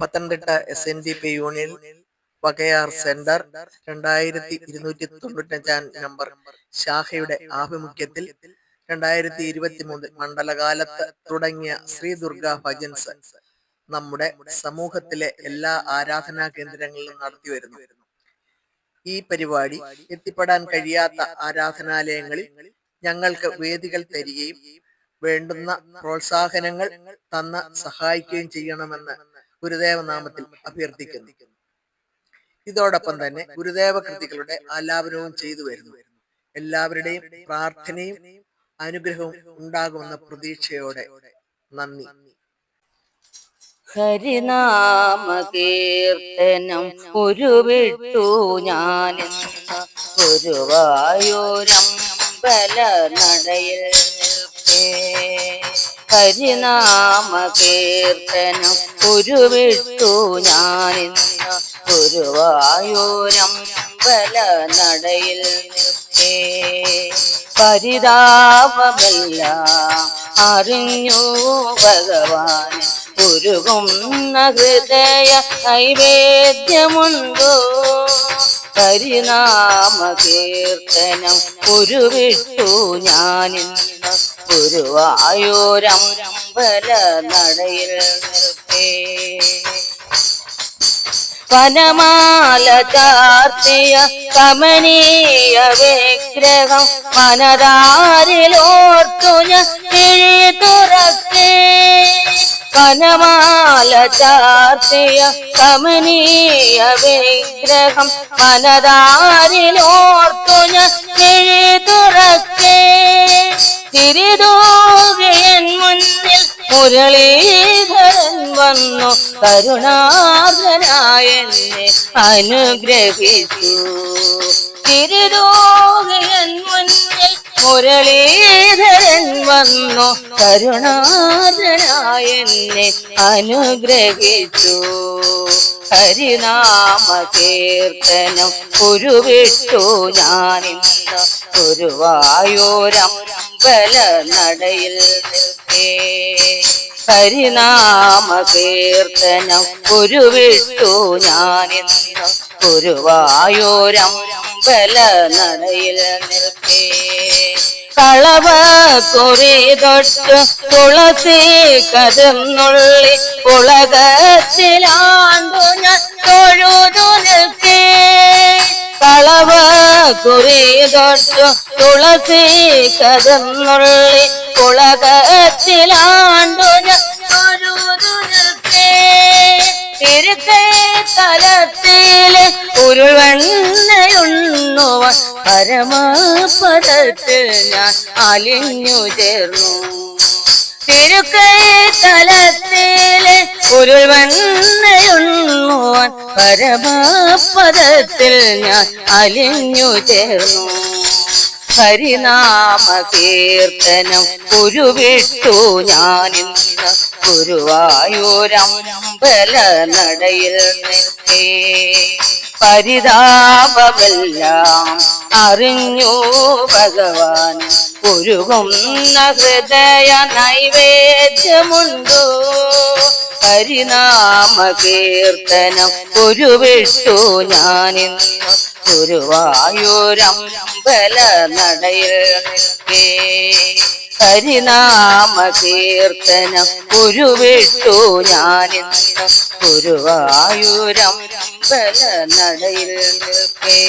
Pathanamthitta S N D P union Vakayar centre രണ്ടായിരത്തി ഇരുന്നൂറ്റി തൊണ്ണൂറ്റഞ്ചാം number. ശാഖയുടെ ആഭിമുഖ്യത്തിൽ രണ്ടായിരത്തി ഇരുപത്തി മൂന്ന് മണ്ഡലകാലത്ത് തുടങ്ങിയ ശ്രീ ദുർഗ ഭജൻസ് നമ്മുടെ സമൂഹത്തിലെ എല്ലാ ആരാധനാ കേന്ദ്രങ്ങളിലും നടത്തി വരുന്നു. ഈ പരിപാടി എത്തിപ്പെടാൻ കഴിയാത്ത ആരാധനാലയങ്ങളിൽ ഞങ്ങൾക്ക് വേദികൾ തരികയും വേണ്ടുന്ന പ്രോത്സാഹനങ്ങൾ തന്ന് സഹായിക്കുകയും ചെയ്യണമെന്ന് ഗുരുദേവ നാമത്തിൽ അഭ്യർത്ഥിക്കുന്നു. ഇതോടൊപ്പം തന്നെ ഗുരുദേവ കൃതികളുടെ ആലാപനവും ചെയ്തു വരുന്നു. എല്ലാവരുടെയും പ്രാർത്ഥനയും അനുഗ്രഹവും ഉണ്ടാകുമെന്ന പ്രതീക്ഷയോടെ നന്ദി. ഹരിനാമ കീർത്തനം ഉരുവിട്ടു ഞാൻ ഗുരുവായൂരമ്പല നടയിൽ ഹരിനാമ കീർത്തനം ഉരുവിട്ടു ഗുരുവായൂരം പല നടയിൽ നിർത്തേ പരിതാപമെല്ലാം അറിഞ്ഞു ഭഗവാൻ ഉരുകുന്ന ഹൃദയ നൈവേദ്യമുണ്ടോ? ഹരിനാമ കീർത്തനം ഉരുവിട്ടു ഞാനിന്ന്. ഗുരുവായൂരമ്പല നടയിൽ നിർത്തേ. പനമാല ചാർത്തിയ കമനീയ വിഗ്രഹം മനതാരിലോർത്തു ഞാൻ കിഴി തുറക്കേ പനമാല ചാർത്തിയ കമനീയ വിഗ്രഹം മനതാരിലോർത്തു ഞാൻ കിഴി തുറക്കേ തിരിതൂകിയൻ മുന്നിൽ മുരളീധരൻ വന്നു. കരുണാർദ്ദനായ എന്നെ അനുഗ്രഹിച്ചു. മുരളീധരൻ വന്നു. കരുണാർദ്ദനായ എന്നെ അനുഗ്രഹിച്ചു. ഹരിനാമ കീർത്തനം ഉരുവിട്ടു ഞാനിന്ന്. ഗുരുവായൂരമ്പല നടയിൽ ഹരിനാമ കീർത്തനം ഉരുവിട്ടു ഞാനിന്ന്. ഗുരുവായൂരമ്പല നടയിൽ നിൽക്കേ. കളവ കുറി തൊട്ട് തുളസി കരുന്നുള്ളി പുളകത്തിലാണ്ടു ഞാൻ തൊഴുതു നിൽക്കേ. കളവ കുറി തൊട്ട് തുളസി കരുന്നുള്ളി പുളകത്തിലാണ്ടു ഞാൻ തൊഴുതു നിൽക്കേ. തലത്തിൽ തലത്തിൽ ഉരുവണ്ണയുണ്ണുവാൻ പരമപദത്തിൽ ഞാൻ അലിഞ്ഞു ചേർന്നു. തിരുക്കൈ തലത്തിലെ ഉരുവണ്ണയുണ്ണുവാൻ പരമപദത്തിൽ ഞാൻ അലിഞ്ഞു ചേർന്നു. ഹരിനാമ കീർത്തനം ഉരുവിട്ടു ഞാനിന്ന്. ഗുരുവായൂരമ്പല നടയിൽ നിൽക്കേ പരിതാപമെല്ലാം അറിഞ്ഞു ഭഗവാൻ. ഉരുകുന്ന ഹൃദയ നൈവേദ്യമുണ്ടോ? ഹരിനാമ കീർത്തനം ഉരുവിട്ടു ഗുരുവായൂരം ഗുരുവായൂരമ്പല നടയിൽ നിൽക്കേ ഹരിനാമ കീർത്തനം കുരുവിട്ടു ഞാനിന്ന്. ബല നടയിൽ നിൽക്കേ.